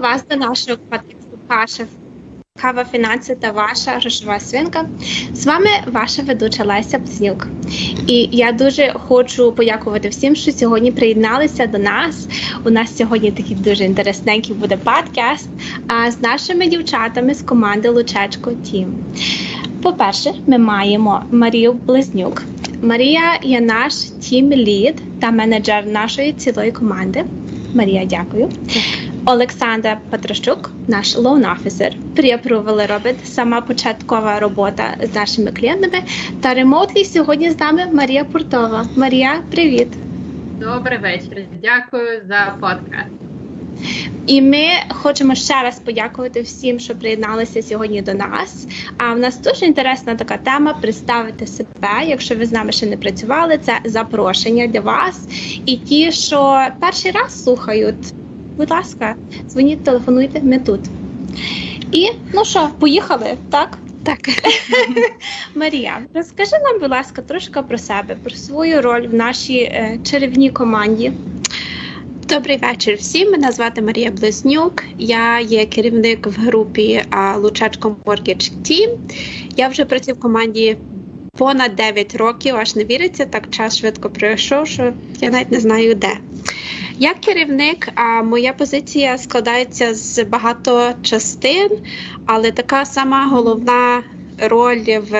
вас до нашого подкасту Каша Кава фінанси та ваша грошова свинка. З вами ваша ведуча Леся Плеснюк. І я дуже хочу подякувати всім, що сьогодні приєдналися до нас. У нас сьогодні такий дуже інтересненький буде подкаст а з нашими дівчатами з команди Лучечко Тім. По-перше, ми маємо Марію Близнюк. Марія є наш тім лід та менеджер нашої цілої команди. Марія, дякую. Олександра Патрощук, наш лоун офісер, Pre-approval робить сама початкова робота з нашими клієнтами. Та ремонтлі сьогодні з нами Марія Пуртова. Марія, привіт! Добрий вечір. Дякую за подкаст. І ми хочемо ще раз подякувати всім, що приєдналися сьогодні до нас. А в нас дуже інтересна така тема представити себе. Якщо ви з нами ще не працювали, це запрошення для вас. І ті, що перший раз слухають, будь ласка, дзвоніть, телефонуйте, ми тут. І ну що, поїхали, так? Так. Марія, розкажи нам, будь ласка, трошки про себе, про свою роль в нашій е, чарівній команді. Добрий вечір всім. Мене звати Марія Близнюк. Я є керівник в групі Лучачко Mortgage Team. Я вже працюю в команді понад 9 років, аж не віриться, так час швидко пройшов, що я навіть не знаю де. Як керівник, моя позиція складається з багато частин, але така сама головна роль в,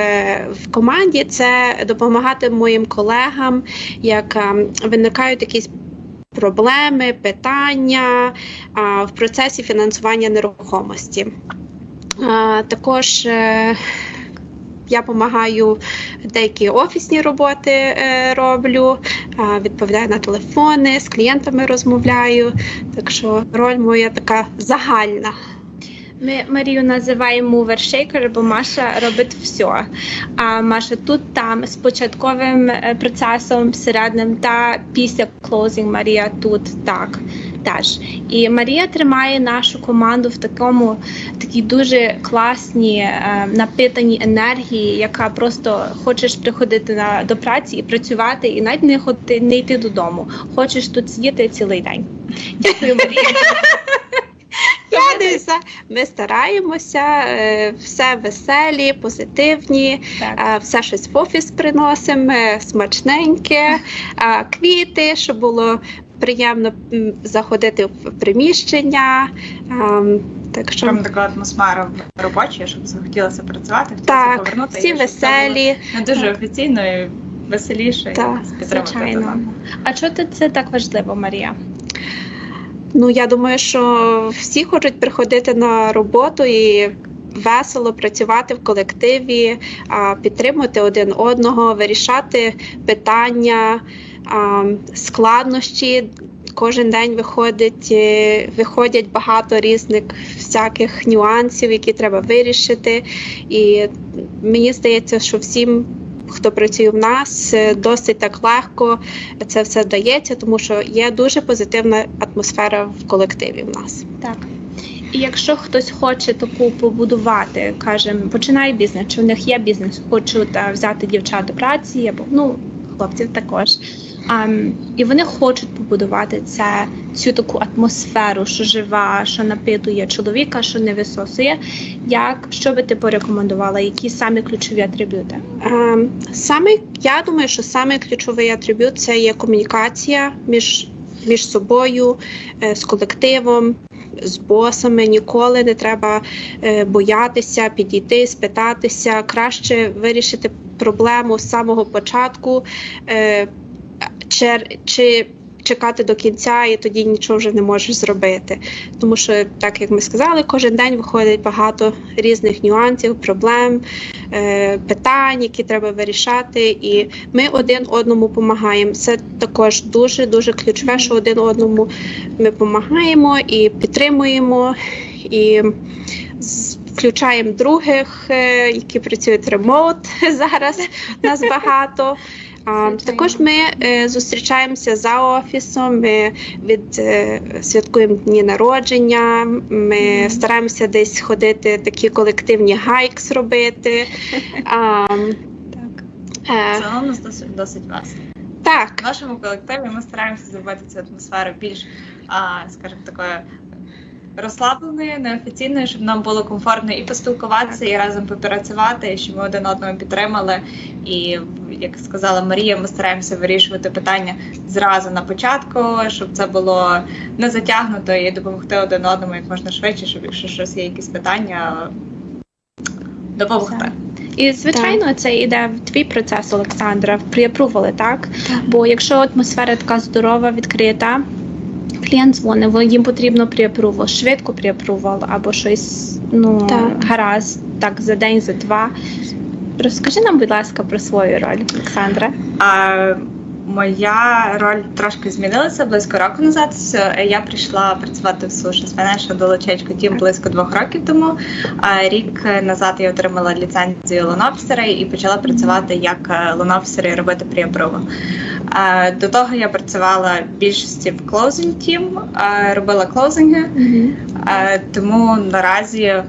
в команді це допомагати моїм колегам, як а, виникають якісь проблеми, питання а, в процесі фінансування нерухомості. А, також е, я допомагаю деякі офісні роботи е, роблю, відповідаю на телефони, з клієнтами розмовляю. Так що роль моя така загальна. Ми Марію називаємо mover-shaker, бо Маша робить все. А Маша тут там з початковим е, процесом, середнім та після closing Марія тут так. Теж і Марія тримає нашу команду в такому такій дуже класній е, напитаній енергії, яка просто хочеш приходити на до праці і працювати, і навіть не ходити, не йти додому. Хочеш тут сидіти цілий день. Дякую, Марія. Ми стараємося, е, все веселі, позитивні, Так. е, все щось в офіс приносимо, е, смачненьке, квіти, щоб було приємно заходити в приміщення. Ем, Так що Прям така атмосфера робоча, щоб захотілося працювати, хотілося так, повернути. всі веселі. Не дуже офіційно і веселіше, Так, і звичайно. А чого ти- це так важливо, Марія? Ну я думаю, що всі хочуть приходити на роботу і. Весело працювати в колективі, підтримувати один одного, вирішати питання, складнощі. Кожен день виходить, е, виходять багато різних всяких нюансів, які треба вирішити. І мені здається, що всім, хто працює в нас, е, досить так легко це все дається, тому що є дуже позитивна атмосфера в колективі в нас. Так. І якщо хтось хоче таку побудувати, кажемо, починає бізнес, чи в них є бізнес, хочуть а, взяти дівчат до праці, або ну хлопців також. І вони хочуть побудувати це цю таку атмосферу, що жива, що напитує чоловіка, що не висосує. Як що би ти порекомендувала? Які самі ключові атрибути? Ем, Саме я думаю, що саме ключовий атрибут це є комунікація між, між собою, е, з колективом, з босами. Ніколи не треба е, боятися підійти, спитатися. Краще вирішити проблему з самого початку. Е, Чи, чекати до кінця, і тоді нічого вже не можеш зробити. Тому що, так як ми сказали, кожен день виходить багато різних нюансів, проблем, е, питань, які треба вирішати, і ми один одному допомагаємо. Це також дуже дуже ключове, що один одному ми допомагаємо і підтримуємо, і включаємо других, е, які працюють ремоут зараз. Нас багато. А, також ми е, зустрічаємося за офісом. Ми від е, святкуємо дні народження. Ми стараємося десь ходити, такі колективні гайкс робити. Так. е, Загалом у нас досить, досить весело. так, В нашому колективі ми стараємося зробити цю атмосферу більш, скажімо, такою розслабленою, неофіційною, щоб нам було комфортно і поспілкуватися, і разом попрацювати, і щоб ми один одного підтримали. І як сказала Марія, ми стараємося вирішувати питання зразу на початку, щоб це було не затягнуто і допомогти один одному як можна швидше, щоб якщо щось є якісь питання, допомогти. І звичайно, це йде в твій процес, Олександра, приапрували, так? Бо якщо атмосфера така здорова, відкрита, клієнт дзвонить, бо їм потрібно приапрувал, швидко приапрувал, або щось ну Так. гаразд, так за день, за два. Розкажи нам, будь ласка, про свою роль, Олександра. А моя роль трошки змінилася близько року назад. Я прийшла працювати в Суші Financial до Лучечко Тім близько двох років тому. А рік назад я отримала ліцензію лонофісера і почала працювати як лонофісер і робити pre-approval. До того я працювала в більшості в closing team, робила клоузинги. Е, Тому наразі е,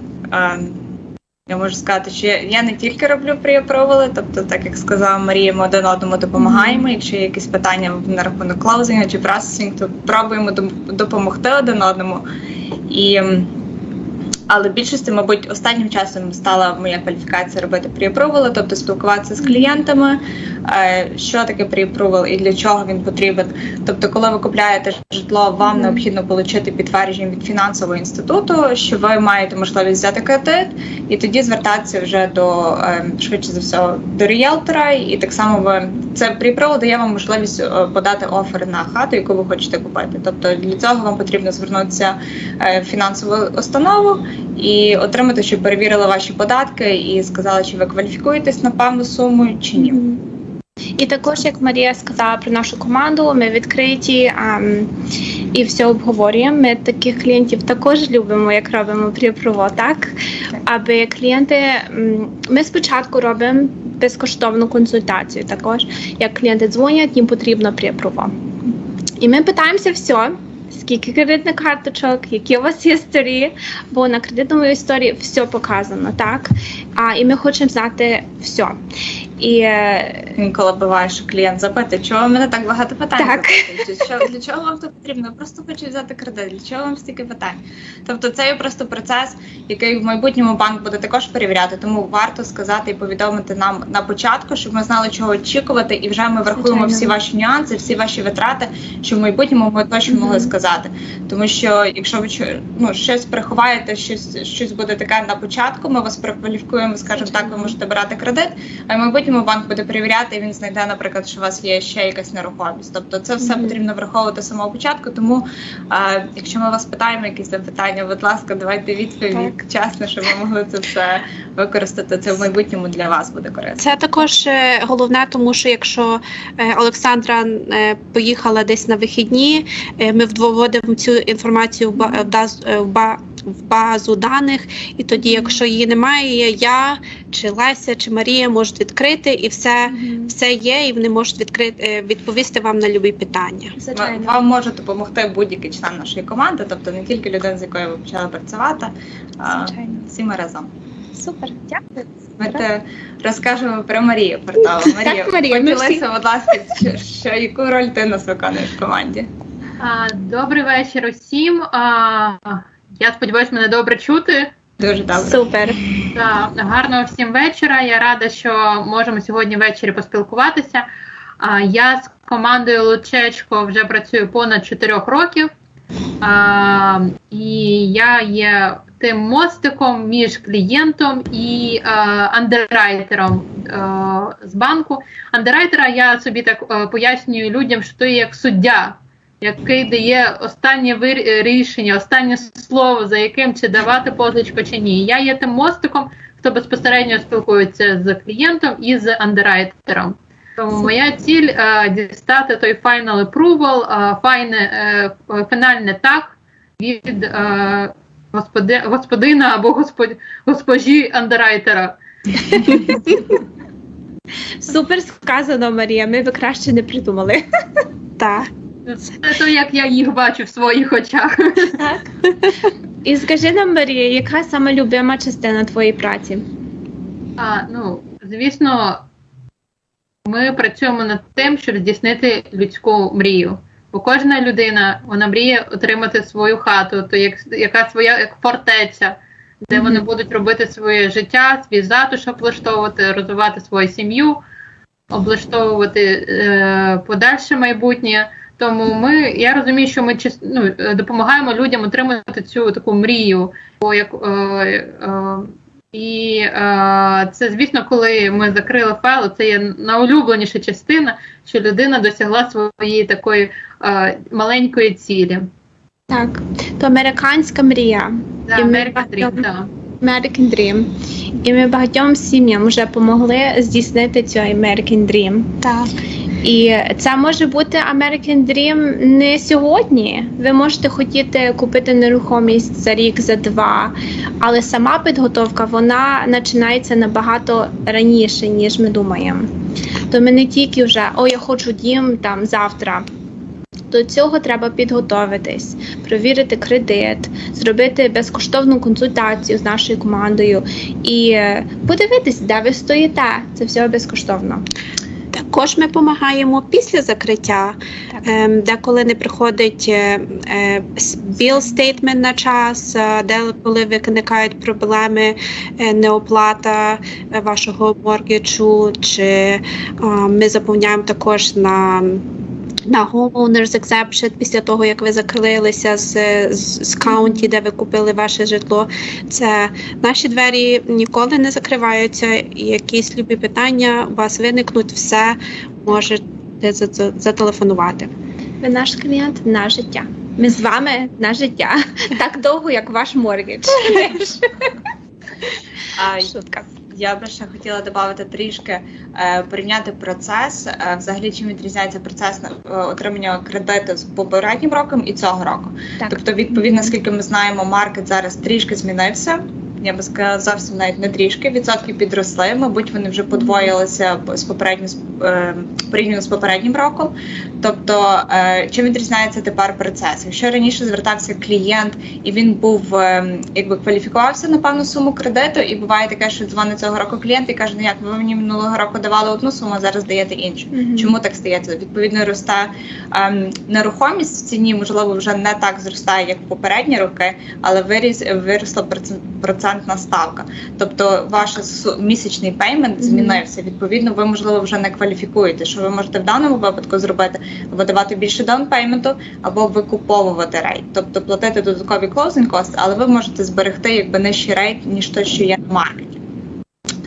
я можу сказати, що я- я не тільки роблю пріапроволи, тобто, так як сказала Марія, ми один одному допомагаємо. Якщо є якісь питання на рахунок клаузинга чи процесінг, то пробуємо допомогти один одному. І, але більшості, мабуть, останнім часом стала моя кваліфікація робити пріапроволи, тобто спілкуватися з клієнтами, що таке приапровал і для чого він потрібен. Тобто, коли ви купляєте житло, вам необхідно отримати підтвердження від фінансового інституту, що ви маєте можливість взяти кредит, і тоді звертатися вже до е, швидше за все до ріелтора. І так само ви це припровод дає вам можливість е, подати офер на хату, яку ви хочете купити. Тобто для цього вам потрібно звернутися е, в фінансову установу і отримати, щоб перевірили ваші податки і сказали, чи ви кваліфікуєтесь на певну суму чи ні. І також, як Марія сказала про нашу команду, ми відкриті а, і все обговорюємо. Ми таких клієнтів також любимо, як робимо пріпрово, так? Аби клієнти, ми спочатку робимо безкоштовну консультацію. Також як клієнти дзвонять, їм потрібно пріпрово. І ми питаємося все. Скільки кредитних карточок, які у вас є історії, бо на кредитному історії все показано, так? А і ми хочемо знати все. І е, Інколи буває, що клієнт запитує, чого в мене так багато питань Так. Що, для чого вам це потрібно? Я просто хочу взяти кредит. Для чого вам стільки питань? Тобто це є просто процес, який в майбутньому банк буде також перевіряти. Тому варто сказати і повідомити нам на початку, щоб ми знали, чого очікувати, і вже ми врахуємо Звичайно. всі ваші нюанси, всі ваші витрати, щоб в майбутньому ми точно могли сказати. Тому що якщо ви ну, щось приховаєте, щось, щось буде таке на початку, ми вас прокваліфікуємо, скажемо так, ви можете брати кредит. А в майбутньому банк буде перевіряти, і він знайде, наприклад, що у вас є ще якась нерухомість. Тобто це все Мгм. потрібно враховувати з самого початку. Тому а, якщо ми вас питаємо якісь запитання, будь ласка, давайте відповідь чесно, щоб ми могли це все використати. Це в майбутньому для вас буде корисно. Це також е, головне, тому що якщо е, Олександра е, поїхала десь на вихідні, е, ми вводимо цю інформацію в ба- в е, в базу даних, і тоді, якщо її немає, я чи Леся, чи Марія можуть відкрити, і все, все є, і вони можуть відкрити е, відповісти вам на любі питання. звичайно. Вам може допомогти будь-який член нашої команди, тобто не тільки людина, з якою ви почали працювати, а Звичайно. всі ми разом. Супер, дякую. Давайте розкажемо про Марію Порталу. Марія, Так, Марія, поділися, будь ласка, що, що яку роль ти нас виконуєш в команді? Добрий вечір усім. А, Я сподіваюся, мене добре чути. Дуже добре. Супер. Так, гарного всім вечора. Я рада, що можемо сьогодні ввечері поспілкуватися. А, Я з командою Лучечко вже працюю понад 4 років. А, І я є тим мостиком між клієнтом і е, андеррайтером з банку. Андеррайтера я собі так пояснюю людям, що то як суддя, який дає останнє вир- рішення, останнє слово, за яким чи давати позичку чи ні. Я є тим мостиком, хто безпосередньо спілкується з клієнтом і з андеррайтером. Тому моя ціль е, дістати той final approval, е, файне, е, фінальне так від е, господи, господина або господ, госпожі андеррайтера. Супер сказано, Марія. Ми би краще не придумали. Так. Це то, як я їх бачу в своїх очах. Так. І скажи нам, Марія, яка саме любима частина твоєї праці? А, ну, звісно, ми працюємо над тим, щоб здійснити людську мрію. Бо кожна людина вона мріє отримати свою хату, то як яка своя як фортеця, де Мгм. вони будуть робити своє життя, свій затишок облаштовувати, розвивати свою сім'ю, облаштовувати е, подальше майбутнє. Тому ми, я розумію, що ми ну, е, допомагаємо людям отримати цю таку мрію. Бо як, е, е, і е, це, звісно, коли ми закрили файл, це є найулюбленіша частина, що людина досягла своєї такої е, маленької цілі. Так, то американська мрія. Да, І ми American Dream, багатьом- да. American Dream. І ми багатьом сім'ям вже допомогли здійснити цю American Dream. Так. І це може бути American Dream не сьогодні. Ви можете хотіти купити нерухомість за рік, за два, але сама підготовка вона починається набагато раніше, ніж ми думаємо. То ми не тільки вже о, я хочу дім там завтра. До цього треба підготовитись, провірити кредит, зробити безкоштовну консультацію з нашою командою і подивитись, де ви стоїте. Це все безкоштовно. Також ми допомагаємо після закриття, Так. коли деколи не приходить statement на час, е, де коли виникають проблеми, е, неоплата е, вашого моргічу, чи ми заповняємо також на. На homeowners exception після того, як ви закрилися з, з, з каунті, де ви купили ваше житло, це наші двері ніколи не закриваються. І якісь любі питання у вас виникнуть, все можете за- за- зателефонувати. Ви наш клієнт на життя. Ми з вами на життя. Так довго, як ваш моргідж. Шутка. Я б ще хотіла додати трішки е, порівняти процес. Е, взагалі, чим відрізняється процес е, отримання кредиту з попереднім роком і цього року. Так. Тобто, відповідно, скільки ми знаємо, маркет зараз трішки змінився. Я би сказала, зовсім навіть не трішки. Відсотки підросли. Мабуть, вони вже подвоїлися з попередньо е, порівняно з попереднім роком. Тобто, е, чим відрізняється тепер процес? Якщо раніше звертався клієнт і він був е, якби кваліфікувався на певну суму кредиту, і буває таке, що дзвонить цього року клієнт і каже, ну як ви мені минулого року давали одну суму, а зараз даєте іншу. Мгм. Чому так стається? Відповідно, росте ем, нерухомість в ціні, можливо, вже не так зростає, як в попередні роки, але виріс виросла процент- процентна ставка. Тобто, ваш місячний пеймент змінився. Відповідно, ви можливо вже не кваліфікуєте. Що ви можете в даному випадку зробити? Або давати більше даунпейменту, або викуповувати рейт, тобто платити додаткові closing costs, але ви можете зберегти якби нижчий рейт, ніж той, що є на маркеті.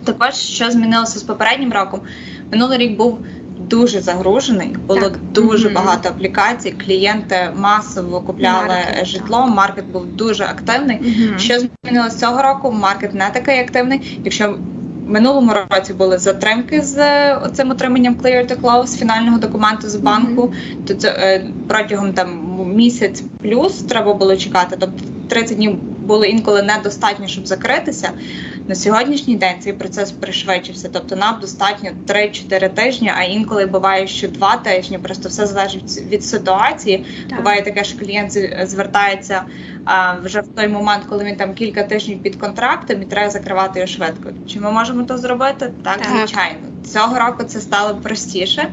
Також що змінилося з попереднім роком? Минулий рік був дуже загружений, було Так. дуже Мгм. багато аплікацій. Клієнти масово купляли Маркет, житло. Маркет був дуже активний. Мгм. Що змінилося цього року? Маркет не такий активний. Якщо минулому році були затримки з е, цим отриманням Clear to Close, фінального документу з банку, то це е, протягом там місяць плюс треба було чекати. Тобто 30 днів було інколи недостатньо, щоб закритися. На сьогоднішній день цей процес пришвидшився. Тобто нам достатньо 3-4 тижні, а інколи буває, що 2 тижні. Просто все залежить від ситуації. Так. Буває таке, що клієнт звертається а, вже в той момент, коли він там кілька тижнів під контрактом і треба закривати його швидко. Чи ми можемо то зробити? Так, Так. звичайно. Цього року це стало простіше,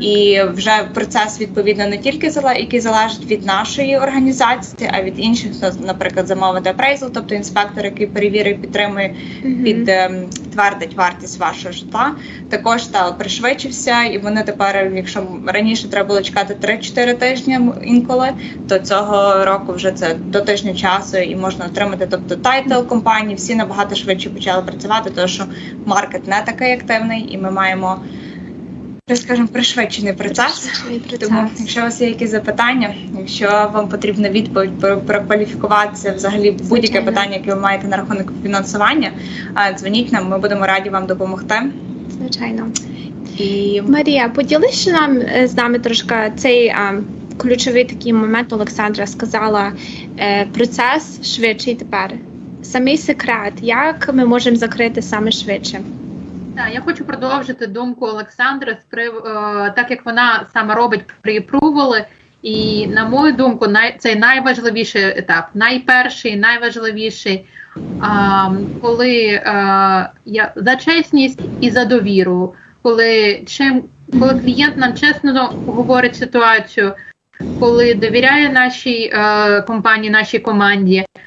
і вже процес відповідно не тільки який залежить від нашої організації, а від інших, наприклад, замовити appraisal, тобто інспектор, який перевірить, підтримує Мгм. під ем, вартість вашого житла, також та пришвидшився, і вони тепер, якщо раніше треба було чекати 3-4 тижні інколи, то цього року вже це до тижня часу і можна отримати. Тобто тайтл компанії всі набагато швидше почали працювати, тому що маркет не такий активний, і ми маємо. Скажімо, пришвидшений процес. Процес. Тому, якщо у вас є якісь запитання, якщо вам потрібна відповідь про прокваліфікуватися, взагалі будь-яке питання, яке ви маєте на рахунок фінансування, дзвоніть нам, ми будемо раді вам допомогти. Звичайно. І Марія, поділись ще нам е, з нами трошки цей а, ключовий такий момент. Олександра сказала е, процес швидший тепер. Самий секрет, як ми можемо закрити саме швидше. Так, я хочу продовжити думку прив... е, так як вона саме робить преапрували. І на мою думку, най... це найважливіший етап, найперший, найважливіший, а, коли е, я за чесність і за довіру, коли чим коли клієнт нам чесно говорить ситуацію, коли довіряє нашій е, компанії, нашій команді, а,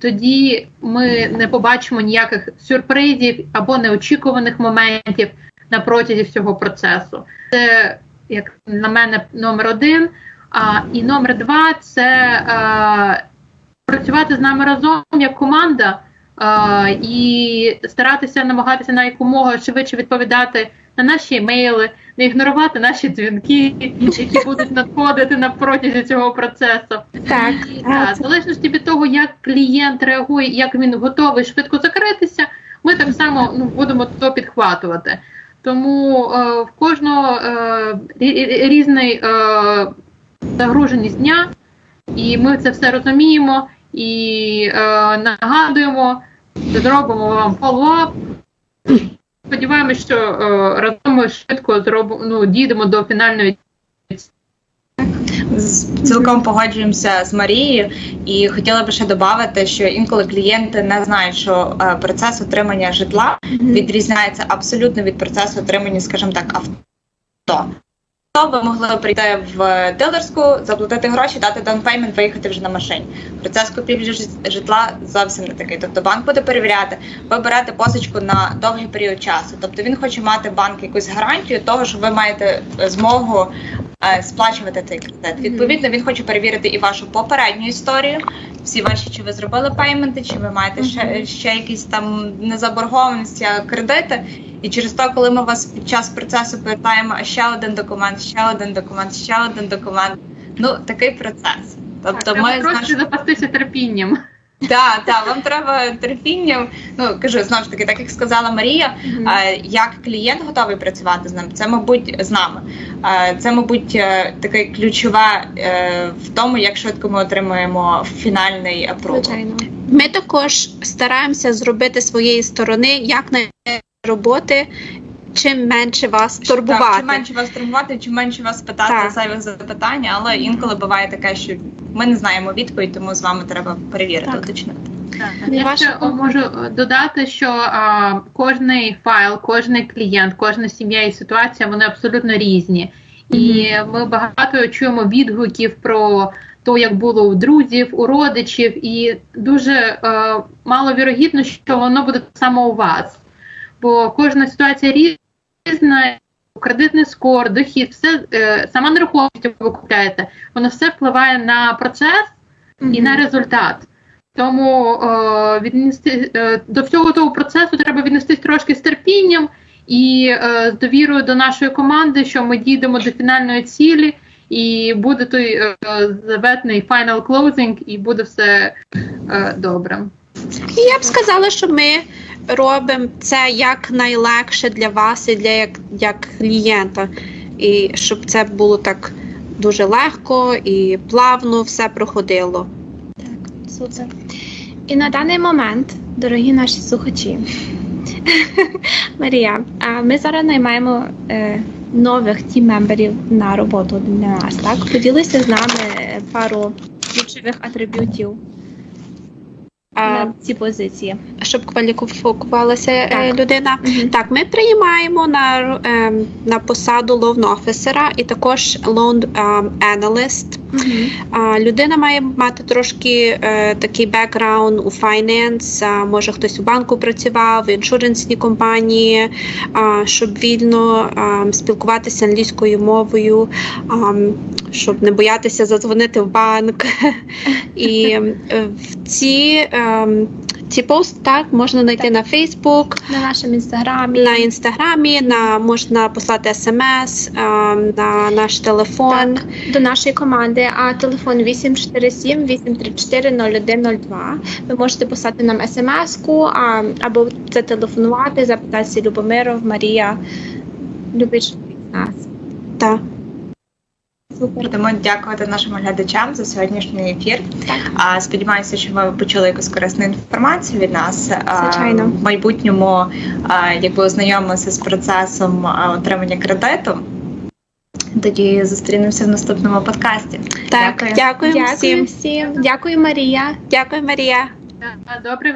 тоді ми не побачимо ніяких сюрпризів або неочікуваних моментів на протязі всього процесу. Це, як на мене, номер один. А, і номер два це е, працювати з нами разом як команда е, і старатися намагатися на якомога швидше відповідати на наші емейли, не ігнорувати наші дзвінки, які будуть надходити на протязі цього процесу. Так, І, а, залежності від того, як клієнт реагує, як він готовий швидко закритися, ми так само ну, будемо то підхватувати. Тому е, в кожного е, рі- різний е, загруженість дня, і ми це все розуміємо і е, нагадуємо, зробимо вам фоллоуап. Сподіваємось, що е, разом ми швидко зробимо, ну, дійдемо до фінальної Цілком погоджуємося з Марією, і хотіла би ще додати, що інколи клієнти не знають, що е, процес отримання житла відрізняється абсолютно від процесу отримання, скажімо так, авто. То ви могли прийти в дилерську, заплатити гроші, дати даунпеймент, виїхати вже на машині. Процес купівлі житла зовсім не такий. Тобто банк буде перевіряти, ви берете позичку на довгий період часу. Тобто він хоче мати банк якусь гарантію того, що ви маєте е, змогу е, сплачувати цей кредит. Відповідно, він хоче перевірити і вашу попередню історію, всі ваші, чи ви зробили пейменти, чи ви маєте ще, ще якісь там незаборгованості, а кредити. І через те, коли ми вас під час процесу питаємо, а ще один документ, ще один документ, ще один документ. Ну такий процес. Тобто, Треба ми просто запастися терпінням. Так, так, вам треба терпінням. Ну кажу знову ж таки, так як сказала Марія, е, як клієнт готовий працювати з ним, це мабуть з нами. Е, Це, мабуть, е, таке ключове е, в тому, як швидко ми отримуємо фінальний апрувал. звичайно. Ми також стараємося зробити своєї сторони як на роботи, чим менше вас турбувати. Так, чим менше вас турбувати, чим менше вас питати Так. зайвих запитань, але інколи буває таке, що ми не знаємо відповідь, тому з вами треба перевірити, Так. уточнити. Я Ваша ще можу е, додати, що а, кожний файл, кожний клієнт, кожна сім'я і ситуація вони абсолютно різні. І ми багато чуємо відгуків про те, як було у друзів, у родичів, і дуже е, маловірогідно, що воно буде само у вас. Бо кожна ситуація різна, кредитний скор, дохід, все е, сама нерухомість, ви купляєте, воно все впливає на процес і на результат. Тому е, віднести е, до всього того процесу треба віднестись трошки з терпінням і е, з довірою до нашої команди, що ми дійдемо до фінальної цілі, і буде той е, заветний final closing, і буде все е, добре. Я б сказала, що ми робимо це як найлегше для вас і для як, як клієнта. І щоб це було так дуже легко і плавно все проходило. Так, Супер. І на даний момент, дорогі наші слухачі, Марія, ми зараз наймаємо е, нових тім-мемберів на роботу для нас, так? Поділися з нами пару ключових атрибутів на ці позиції. щоб кваліфікувалася е, Так. людина. Так, ми приймаємо на, е, на посаду officer і також loan е, analyst. Людина має мати трошки такий бекграунд у а, може хтось у банку працював, в іншуренсній компанії, щоб вільно спілкуватися англійською мовою, щоб не боятися задзвонити в банк. І в ці, ці пост так можна знайти на Facebook, На нашому інстаграмі. на інстаграмі, на можна послати смс, е, на наш телефон. до нашої команди, а телефон 847 834 0102. Ви можете послати нам смс-ку а, або зателефонувати, запитатися Любомиров, Марія. Любить нас. Та. Супер. Будемо дякувати нашим глядачам за сьогоднішній ефір. Так. Сподіваюся, що ви почули якусь корисну інформацію від нас. Звичайно. В майбутньому, якби ознайомилися з процесом отримання кредиту. Тоді зустрінемося в наступному подкасті. Так, Дякую. Дякую всім. всім. Дякую, Марія. Дякую, Марія. Добре